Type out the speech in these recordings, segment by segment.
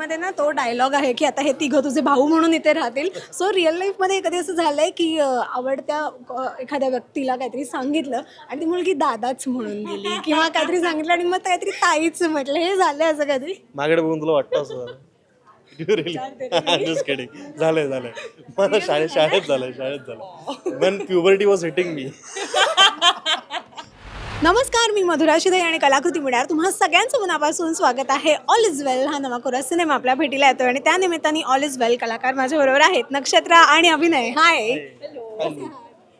त्याच्यामध्ये ना तो डायलॉग आहे की आता हे तिघं तुझे भाऊ म्हणून इथे राहतील. सो रिअल लाईफमध्ये कधी असं झालंय की आवडत्या एखाद्या व्यक्तीला काहीतरी सांगितलं आणि ती मुलगी दादाच म्हणून गेली किंवा काहीतरी सांगितलं आणि मग काहीतरी ताईच म्हटलं. हे झालंय असं कधी माझ्याकडे बघून तुला वाटतं असं झालं. झालंय झालंय. मला शाळेत शाळेत झालंय? शाळेत झालं पण प्युबर्टी वॉज हिटिंग मी नमस्कार मी मधुरा शिदे आणि कलाकृती मिळणार तुम्हा सगळ्यांचं मनापासून स्वागत आहे. ऑल इज वेल हा नवा कोरा सिनेमा आपल्या भेटीला येतोय आणि त्या निमित्ताने ऑल इज वेल कलाकार माझ्याबरोबर आहेत नक्षत्र आणि अभिनय. हाय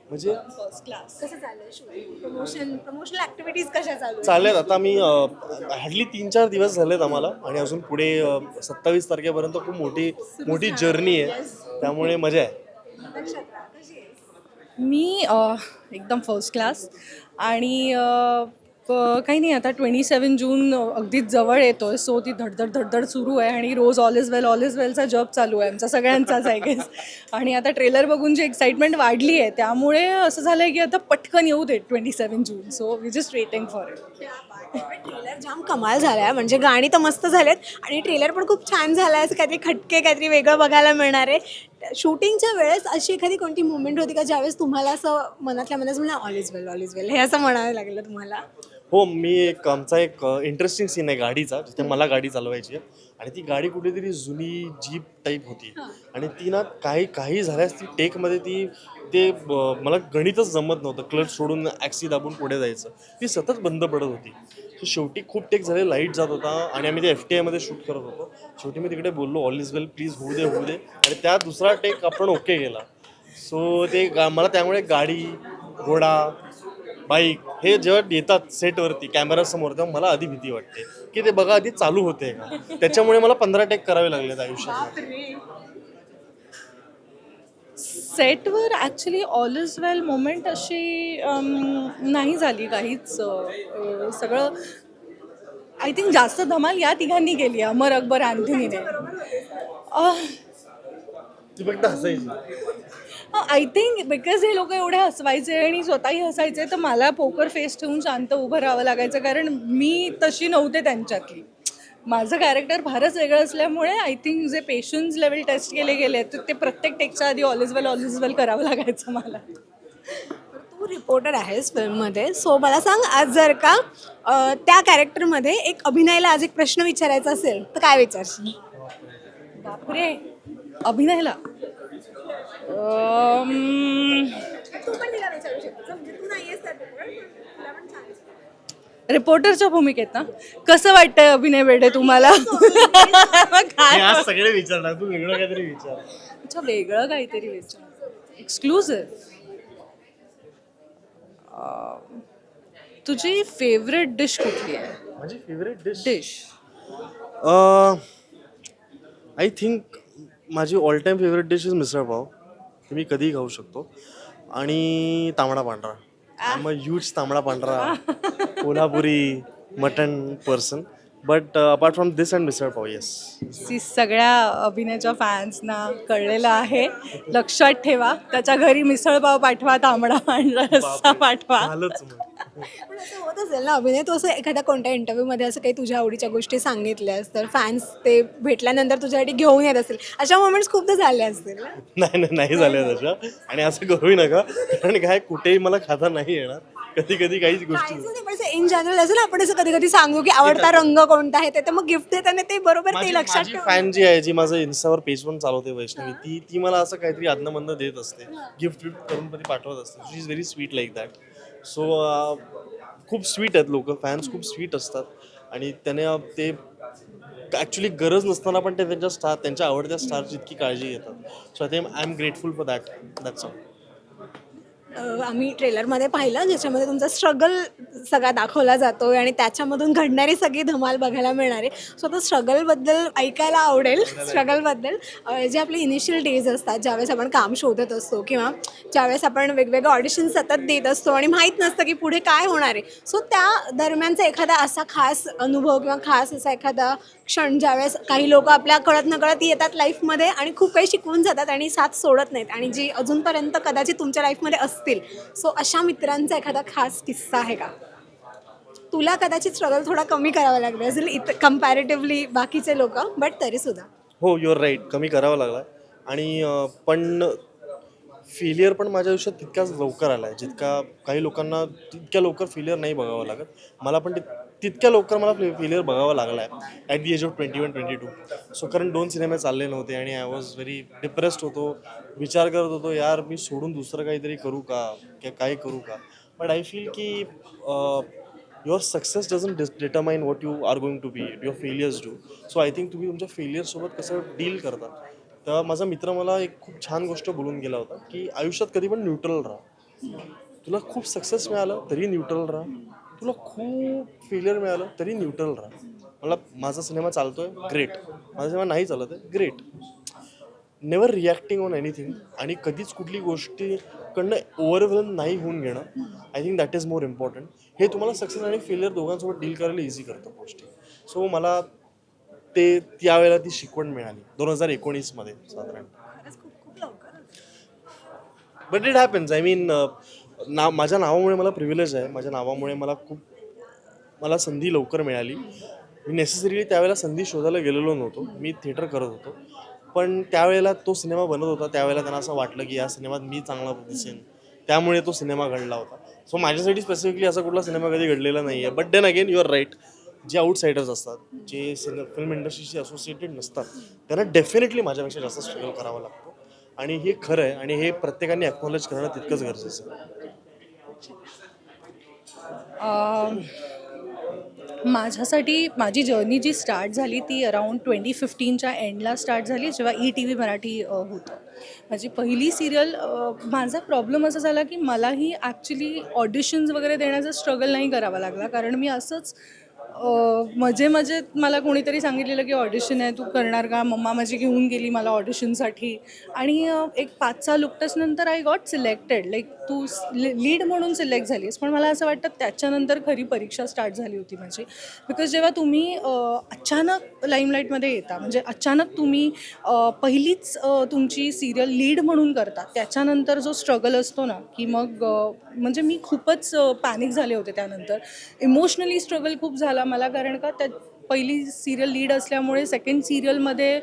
म्हणजे? कसं चाललंय प्रमोशन प्रमोशनल ऍक्टिव्हिटीज कशा चालू आता मी हॅडली तीन चार दिवस झालेत आम्हाला आणि अजून पुढे सत्तावीस तारखेपर्यंत खूप मोठी मोठी जर्नी आहे. त्यामुळे मजा आहे. मी एकदम फर्स्ट क्लास आणि काही नाही आता ट्वेंटी सेवन जून अगदीच जवळ येतो आहे सो ती धडधड धडधड सुरू आहे आणि रोज all is well all is वेलचा job चालू आहे आमचा सगळ्यांचाच आहे गेस आणि आता ट्रेलर बघून जी एक्साइटमेंट वाढली आहे त्यामुळे असं झालं आहे की आता पटकन येऊ दे twenty seven June so we just waiting for it trailer जाम कमाल झालाय म्हणजे गाणी तर मस्त झालेत आणि ट्रेलर पण खूप छान झालाय असं काहीतरी खटके काहीतरी वेगळं बघायला मिळणार आहे. शूटिंगच्या वेळेस अशी एखादी कोणती मुवमेंट होती का ज्यावेळेस तुम्हाला असं मनातल्या मनात म्हणलं all is well all is well हे असं म्हणायला लागलं तुम्हाला? हो मी एक आमचा एक इंटरेस्टिंग सीन आहे गाडीचा जिथे मला गाडी चालवायची आहे. आणि ती गाडी कुठेतरी जुनी जीप टाईप होती. आणि ती ना काही काही झाल्यास ती टेकमध्ये ती ते ब- मला गणितच जमत नव्हतं. क्लच सोडून ॲक्सी दाबून पुढे जायचं. ती सतत बंद पडत होती. सो शेवटी खूप टेक झाले लाइट जात होता आणि आम्ही ते एफ टी आयमध्ये शूट करत होतो. शेवटी मी तिकडे बोललो ऑल इज वेल प्लीज होऊ दे होऊ दे. आणि त्या दुसरा टेक आपण ओके केला. सो ते गा मला त्यामुळे गाडी घोडा बाईक हे जेव्हा येतात सेटवरती कॅमेरासमोर तेव्हा मला आधी भीती वाटते. की ते बघा आधी चालू होते का? त्याच्यामुळे मला पंधरा टेक करावे लागलेत आयुष्यात. सेटवर actually all is well moment अशी नाही झाली काहीच सगळं. आय थिंक जास्त धमाल या तिघांनी केली अमर अकबर अँथनीने. आय थिंक बिकॉज हे लोक एवढे हसवायचे आणि स्वतःही हसायचे तर मला पोकर फेस ठेवून शांत उभं राहावं लागायचं कारण मी तशी नव्हते त्यांच्यातली. माझं कॅरेक्टर फारच वेगळं असल्यामुळे आय थिंक जे पेशन्स लेवल टेस्ट केले गेले तर ते प्रत्येक टेकच्या आधी all is well all is well करावं लागायचं मला. तू रिपोर्टर आहेस फिल्ममध्ये सो मला सांग आज जर का अं, त्या कॅरेक्टरमध्ये एक अभिनयला आज एक प्रश्न विचारायचा असेल तर काय विचारशील? बापरे! अभिनयला? अम, तू पण तिला विचारू शकतो म्हणजे तू नाहीयेस रिपोर्टरच्या भूमिकेत ना? कसं वाटतंय अभिनय बेडे तुम्हाला? काय आज सगळे विचारणार तू वेगळं काहीतरी विचार. अच्छा वेगळं काहीतरी विचार. एक्सक्लुझिव्ह तुझी फेवरेट डिश कुठली आहे? माझी favourite dish dish I think माझी all time favourite dish is misal pav. ते मी कधीही खाऊ शकतो. आणि तांबडा पांढरा. मग huge tambda pandhra Kolhapuri mutton person but apart from this and misal pav yes see सगळ्या अभिनयाच्या फॅन्सना कळलेलं आहे. लक्षात ठेवा. त्याच्या घरी मिसळपाव पाठवा तांबडा पांढरा रस्सा पाठवा. झालंच मग. पण असं होत असेल ना अभिनय तू असं एखाद्या कोणत्या इंटरव्ह्यूमध्ये असं काही तुझ्या आवडीच्या गोष्टी सांगितल्यास तर फॅन्स ते भेटल्यानंतर तुझ्यासाठी घेऊन येत असतील. अशा मोमेंट्स खूपदा झाले असतील ना? नाही नाही नाही झाल्या तशा. आणि असं करूही नका. कारण काय कुठेही मला खाता नाही येणार. कधी कधी काहीच गोष्टी इन जनरल असं ना आपण असं कधी कधी सांगू की आवडता रंग कोणता आहे ते तर मग गिफ्ट देताना ते बरोबर ते लक्षात माझी ठेव फॅन जी आहे जी माझं इन्स्टावर पेज पण चालवते वैष्णवी ती ती मला असं काहीतरी आदनमधनं देत असते. गिफ्ट विफ्ट करून कधी पाठवत असते. She is very sweet like that so खूप स्वीट आहेत लोक. फॅन्स खूप स्वीट असतात. आणि त्याने ते ॲक्च्युली गरज नसताना पण ते त्यांच्या स्टार त्यांच्या आवडत्या स्टारची इतकी काळजी घेतात. So I think I am grateful for that that's all आम्ही ट्रेलरमध्ये पाहिलं ज्याच्यामध्ये तुमचा स्ट्रगल सगळा दाखवला जातो आणि त्याच्यामधून घडणारी सगळी धमाल बघायला मिळणार. आहे सो आता स्ट्रगलबद्दल ऐकायला आवडेल स्ट्रगलबद्दल जे आपले इनिशियल डेज असतात ज्यावेळेस आपण काम शोधत असतो किंवा ज्यावेळेस आपण वेगवेगळे ऑडिशन सतत देत असतो आणि माहीत नसतं की पुढे काय होणार आहे. सो त्या दरम्यानचा एखादा असा खास अनुभव किंवा खास असा एखादा क्षण ज्यावेळेस काही लोक आपल्या कळत नकळत येतात लाईफमध्ये आणि खूप काही शिकवून जातात आणि साथ सोडत नाहीत. आणि जी अजूनपर्यंत कदाचित तुमच्या लाईफमध्ये असतील. सो अशा मित्रांचा एखादा खास किस्सा आहे का? तुला कदाचित स्ट्रगल थोडा कमी करावा लागला असेल इत कम्पॅरेटिव्हली बाकीचे लोक बट तरीसुद्धा हो युअर राईट कमी करावा लागला. आणि पण फेलियर पण माझ्या आयुष्यात तितकाच लवकर आला आहे जितका काही लोकांना तितक्या लवकर फेलियर नाही बघावं लागत. मला पण तितक्या लवकर मला फेलियर बघावा लागला आहे at the age of twenty one twenty two so कारण दोन सिनेमे चालले नव्हते आणि आय वॉज व्हेरी डिप्रेस्ड होतो विचार करत होतो यार मी सोडून दुसरं काहीतरी करू का? किंवा काय करू का? बट आय फील की your success doesn't determine what you are going to be your failures do so I think तुम्ही तुमच्या फेलियरसोबत कसं डील करता तर माझा मित्र मला एक खूप छान गोष्ट बोलून गेला होता की आयुष्यात कधी पण न्यूट्रल राहा. तुला खूप सक्सेस मिळालं तरी न्यूट्रल राहा. तुला खूप फेलियर मिळालं तरी न्यूट्रल राहा. मला माझा सिनेमा चालतोय ग्रेट माझा सिनेमा नाही चालत आहे great never reacting on anything आणि कधीच कुठली गोष्टीकडनं ओव्हरवेल्म नाही होऊन घेणं. I think that is more important हे तुम्हाला सक्सेस आणि फेलियर दोघांसोबत डील करायला इझी करतं गोष्टी सो मला ते त्यावेळेला ती शिकवण मिळाली दोन हजार एकोणीसमध्ये साधारण. But it happens I mean नाव माझ्या नावामुळे मला प्रिव्हिलेज आहे. माझ्या नावामुळे मला खूप मला संधी लवकर मिळाली. मी नेसेसरीली त्यावेळेला संधी शोधायला गेलेलो नव्हतो. मी थिएटर करत होतो. पण त्यावेळेला तो सिनेमा बनत होता. त्यावेळेला त्यांना असं वाटलं की या सिनेमात मी चांगला दिसेन. त्यामुळे तो सिनेमा घडला होता. सो माझ्यासाठी स्पेसिफिकली असा कुठला सिनेमा कधी घडलेला नाही आहे but then again your right जे आउटसाइडर्स असतात जे सिने फिल्म इंडस्ट्रीशी असोसिएटेड नसतात त्यांना डेफिनेटली माझ्यापेक्षा जास्त स्ट्रगल करावा लागतो. आणि हे खरं आहे. आणि हे प्रत्येकाने ॲक्नॉलेज करणं तितकंच गरजेचं आहे. माझ्यासाठी माझी जर्नी जी स्टार्ट झाली ती अराऊंड ट्वेंटी फिफ्टीनच्या एंडला स्टार्ट झाली जेव्हा ई टी व्ही मराठी होतं. माझी पहिली सिरियल माझा प्रॉब्लेम असा झाला की मलाही ॲक्च्युली ऑडिशन्स वगैरे देण्याचा स्ट्रगल नाही करावा लागला. कारण मी असंच मजे मजेत मला कोणीतरी सांगितलेलं की ऑडिशन आहे तू करणार का? मम्मा माझी घेऊन गेली मला ऑडिशनसाठी आणि एक पाच सहा लुकटसनंतर आय गॉट सिलेक्टेड लाईक तू लीड म्हणून सिलेक्ट झालीस पण मला असं वाटतं त्याच्यानंतर खरी परीक्षा स्टार्ट झाली होती माझी. बिकॉज जेव्हा तुम्ही अचानक लाईमलाईटमध्ये येता म्हणजे अचानक तुम्ही पहिलीच तुमची सिरियल लीड म्हणून करता त्याच्यानंतर जो स्ट्रगल असतो ना की मग म्हणजे मी खूपच पॅनिक झाले होते त्यानंतर. इमोशनली स्ट्रगल खूप झाला मला कारण का त्या पहिली सिरियल लीड असल्यामुळे सेकंड सिरियलमध्ये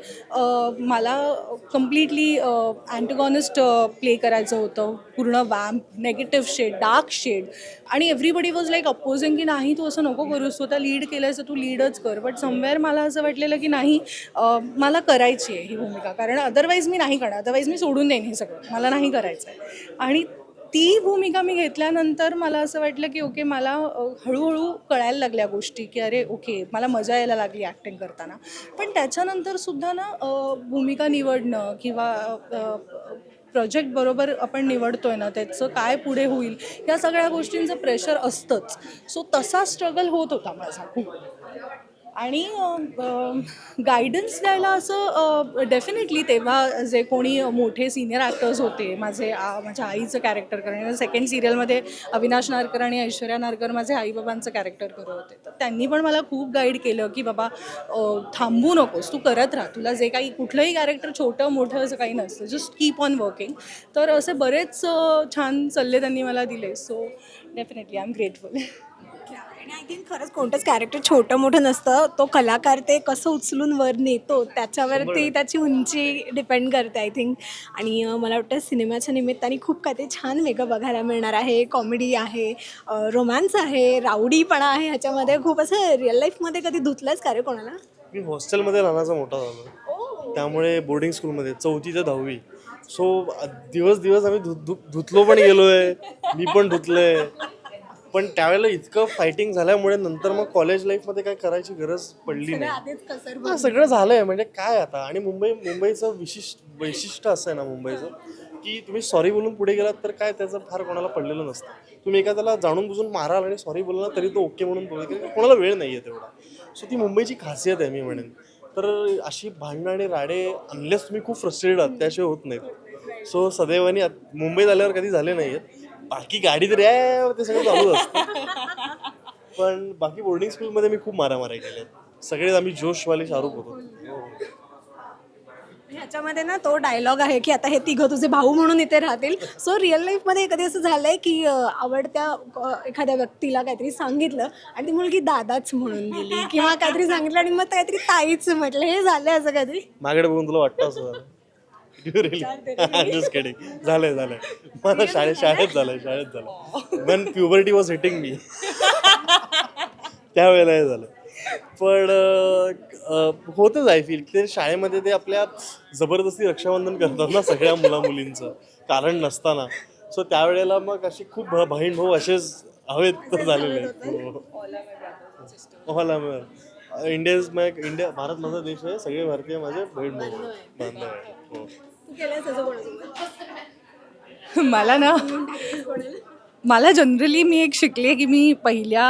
मला कम्प्लिटली अँटगॉनिस्ट प्ले करायचं होतं. पूर्ण vamp negative shade dark shade आणि एव्हरीबडी वॉज लाईक अपोजिंग की नाही तू असं नको करूस तू आता लीड केलं तू लीडच कर. बट समवेअर मला असं वाटलेलं की नाही मला करायची आहे ही भूमिका. कारण अदरवाईज मी नाही करणार. अदरवाईज मी सोडून देईन हे सगळं. मला नाही करायचं आहे आणि ती भूमिका मी घेतल्यानंतर मला असं वाटलं की ओके मला हळूहळू कळायला लागल्या गोष्टी की अरे ओके मला मजा यायला लागली ॲक्टिंग करताना. पण त्याच्यानंतर सुद्धा ना भूमिका निवडणं किंवा प्रोजेक्ट बरोबर आपण निवडतोय ना त्याचं काय पुढे होईल या सगळ्या गोष्टींचं प्रेशर असतंच. सो तसा स्ट्रगल होत होता माझा खूप. आणि गायडन्स द्यायला असं डेफिनेटली तेव्हा जे कोणी मोठे सिनियर ॲक्टर्स होते माझे आ- माझ्या आईचं कॅरेक्टर करणे सेकंड सिरियलमध्ये अविनाश नारकर आणि ऐश्वर्या नारकर माझे आईबाबांचं कॅरेक्टर करत होते. तर त्यांनी पण मला खूप गाईड केलं की बाबा थांबू नकोस तू करत राहा. तुला जे काही कुठलंही कॅरेक्टर छोटं मोठं असं काही नसतं. जस्ट कीप ऑन वर्किंग तर असे बरेच छान सल्ले त्यांनी मला दिले. So definitely I am grateful आणि आय थिंक खरंच कोणतंच कॅरेक्टर छोटं मोठं नसतं. तो कलाकार ते कसं उचलून वर नेतो त्याच्यावरती त्याची उंची डिपेंड करते आय थिंक. आणि अं, मला वाटतं सिनेमाच्या निमित्ताने खूप काही ते छान वेगळं बघायला मिळणार आहे. कॉमेडी आहे रोमॅन्स आहे रावडीपणा आहे ह्याच्यामध्ये खूप असं रिअल लाईफमध्ये कधी धुतलंच का रे कोणाला? मी हॉस्टेलमध्ये राहण्याचा मोठा झालो. त्यामुळे बोर्डिंग स्कूलमध्ये चौथी ते दहावी. सो दिवस दिवस आम्ही धु धु धुतलो पण गेलोय मी पण धुतलंय. पण त्यावेळेला इतकं फायटिंग झाल्यामुळे नंतर मग कॉलेज लाईफमध्ये काय करायची गरज पडली नाही. आधीच कसर हा सगळं झालंय. म्हणजे काय आता? आणि मुंबई मुंबईचं विशिष्ट वैशिष्ट्य असं आहे ना मुंबईचं की तुम्ही सॉरी बोलून पुढे गेलात तर काय त्याचं फार कोणाला पडलेलं नसतं. तुम्ही एखाद्याला जाणून बुजून माराल आणि सॉरी बोलला तरी तो ओके म्हणून बोलतो कारण कोणाला वेळ नाही आहे तेवढा. सो ती मुंबईची खासियत आहे मी म्हणेन. तर अशी भांडणं आणि राडे अनलेस तुम्ही खूप फ्रस्ट्रेटेड आहात त्याशिवाय होत नाहीत. सो सदैवानी आत- मुंबईत आल्यावर कधी झाले नाही आहेत बाकी गाडी तरी आहे ते सगळं चालू असतं. पण बाकी बोर्डिंग स्कूलमध्ये मी खूप मारामाऱ्या केल्या सगळे आम्ही जोशवाले शाहरुख होतो. ह्याच्यामध्ये ना तो डायलॉग आहे की आता हे तिघं तुझे भाऊ म्हणून इथे राहतील. सो रिअल लाईफमध्ये कधी असं झालंय की आवडत्या एखाद्या व्यक्तीला काहीतरी सांगितलं आणि ती मुलगी दादाच म्हणून गेली किंवा काहीतरी सांगितलं आणि मग काहीतरी ताईच म्हटलं. हे झालंय असं कधी? माझ्याकडे बघून तुला वाटतं असं झालं. जस्ट किडिंग झालंय झालंय. मला शाळेत शाळेत झालंय शाळेत झालं पण प्युबर्टी वॉज हिटिंग मी त्यावेळेला हे झालं. पण होतच आय फील ते शाळेमध्ये ते आपल्या जबरदस्ती रक्षाबंधन करतात ना सगळ्या मुला मुलींचं कारण नसताना. सो त्यावेळेला मग असे खूप बहीण भाऊ असेच हवेत तर झालेले आहेत. इंडियन्स मग इंडिया भारत माझा देश आहे. सगळे भारतीय माझे बहीण भाऊ बांधव आहे हो. मला ना मला जनरली मी एक शिकले की मी पहिल्या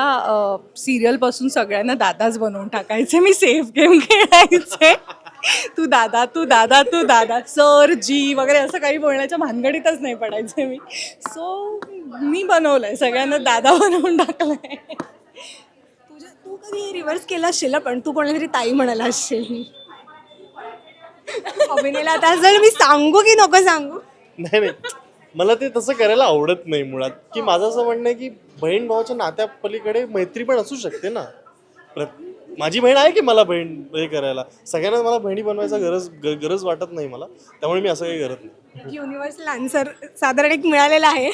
सिरियलपासून सगळ्यांना दादाच बनवून टाकायचे. मी सेफ गेम खेळायचे. तू दादा तू दादा तू दादा. सर जी वगैरे असं काही बोलण्याच्या भानगडीतच नाही पडायचे मी. सो मी बनवलंय. सगळ्यांना दादा बनवून टाकलंय. तुझ्या तू कधी रिव्हर्स केला असशील ना, पण तू कोणाला तरी ताई म्हणाला असशील अभिनेला आता जर मी सांगू की नको सांगू? नाही नाही. मला ते तसं करायला आवडत नाही मुळात. की माझं असं म्हणणं आहे की बहीण भावाच्या नात्या पलीकडे मैत्री पण असू शकते ना. प्रत- माझी बहीण आहे की मला बहीण हे करायला? सगळ्यांना मला बहिणी बनवायचा गरज ग- गरज वाटत नाही मला. त्यामुळे मी असं काही करत नाही. युनिव्हर्सल आन्सर साधारण एक मिळालेला आहे.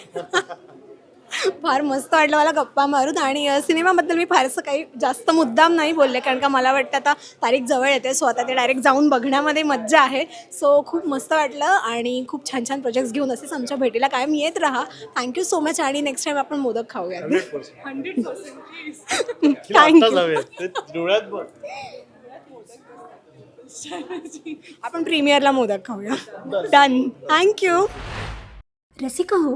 फार मस्त वाटलं मला गप्पा मारून. आणि सिनेमाबद्दल मी फारसं काही जास्त मुद्दाम नाही बोलले कारण का मला वाटतं आता तारीख जवळ येते सो आता ते डायरेक्ट जाऊन बघण्यामध्ये मज्जा आहे. सो खूप मस्त वाटलं आणि खूप छान छान प्रोजेक्ट्स घेऊन असेच आमच्या भेटीला कायम येत राहा. थँक्यू सो मच आणि नेक्स्ट टाइम आपण मोदक खाऊया आपण प्रीमियरला मोदक खाऊया. डन थँक्यू रसिका हो